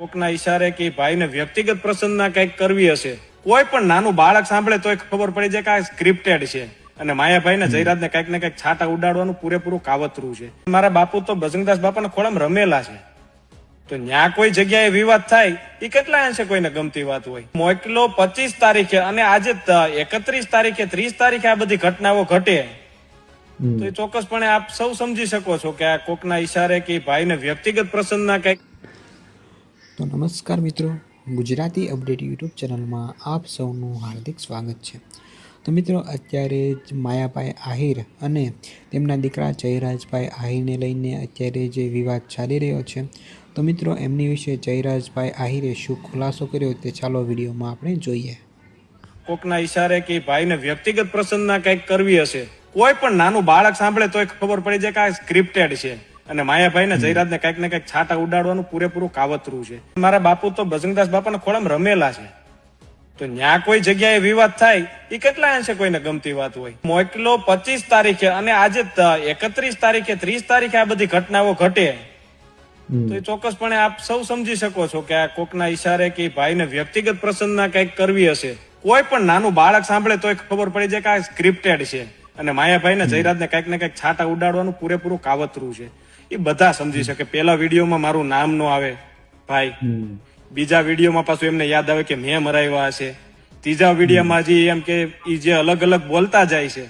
કોકના ઈશારે કે ભાઈને વ્યક્તિગત પ્રસંગના કંઈક કરવી હશે. કોઈ પણ નાનું બાળક સાંભળે તોય ખબર પડી જાય કે આ સ્ક્રિપ્ટેડ છે. અને માયાભાઈ ને જયરાજ ને કંઈક ને કંઈક છાટા ઉડાડવાનું પૂરેપૂરું કાવતરું છે. મારા બાપુ તો બજરંગદાસ બાપાના ખોળામાં રમેલા છે. તો ન્યા કોઈ જગ્યાએ વિવાદ થાય એ કેટલા અંશે કોઈને ગમતી વાત હોય? મોકલો પચીસ તારીખે અને આજે એકત્રીસ તારીખે ત્રીસ તારીખે આ બધી ઘટનાઓ ઘટે. તો એ ચોક્કસપણે આપ સૌ સમજી શકો છો કે આ કોકના ઈશારે કે ભાઈને વ્યક્તિગત પ્રસંગના કંઈક તો નમસ્કાર મિત્રો, ગુજરાતી અપડેટ યુટ્યુબ ચેનલમાં આપ સૌનું હાર્દિક સ્વાગત છે. તો મિત્રો, અત્યારે જ માયાભાઈ આહિર અને તેમના દીકરા જયરાજભાઈ આહિરને લઈને અત્યારે જે વિવાદ ચાલી રહ્યો છે, તો મિત્રો, એમની વિશે જયરાજભાઈ આહિરે શું ખુલાસો કર્યો તે ચાલો વિડીયોમાં આપણે જોઈએ. કોકના ઈશારે કે ભાઈને વ્યક્તિગત પ્રસંગના કંઈક કરવી હશે, કોઈ પણ નાનું બાળક સાંભળે તોય ખબર પડી જાય કે આ સ્ક્રિપ્ટેડ છે. અને માયાભાઈ ને જયરાજ ને કંઈક ને કંઈક છાટા ઉડાડવાનું પૂરેપૂરું કાવતરું છે. મારા બાપુ તો બજરંગદાસ બાપાના ખોળામાં રમેલા છે. તો ન્યા કોઈ જગ્યાએ વિવાદ થાય એ કેટલા અંશે કોઈને ગમતી વાત હોય? મોકલો પચીસ તારીખે અને આજે એકત્રીસ તારીખે ત્રીસ તારીખે આ બધી ઘટનાઓ ઘટે. તો એ ચોક્કસપણે આપ સૌ સમજી શકો છો કે આ કોકના ઈશારે કે ભાઈને વ્યક્તિગત પ્રસંગના કંઈક કરવી હશે. કોઈ પણ નાનું બાળક સાંભળે તોય ખબર પડી જાય કે આ સ્ક્રિપ્ટેડ છે. અને માયાભાઈ ને જયરાજ ને કંઈક ને કંઈક છાટા ઉડાડવાનું પૂરેપૂરું કાવતરું છે. એ બધા સમજી શકે. પેલા વિડીયોમાં મારું નામ નો આવે ભાઈ. બીજા વિડીયોમાં પાછું એમને યાદ આવે કે મેં મરાવ્યા હશે. ત્રીજા વિડીયોમાં હજી એમ કે એ જે અલગ અલગ બોલતા જાય છે.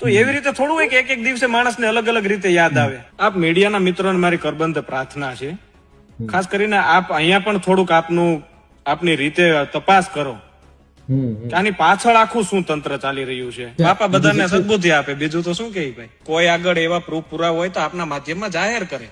તો એવી રીતે થોડું હોય કે એક એક દિવસે માણસને અલગ અલગ રીતે યાદ આવે. આપ મીડિયાના મિત્રોને મારી કરબંધ પ્રાર્થના છે. ખાસ કરીને આપ અહીંયા પણ થોડુંક આપનું આપની રીતે તપાસ કરો. આની પાછળ આખું શું તંત્ર ચાલી રહ્યું છે? બાપા બધાને સદબુદ્ધિ આપે. બીજું તો શું કે ભાઈ? કોઈ આગળ એવા પ્રૂફ પુરા હોય તો આપના માધ્યમમાં જાહેર કરે.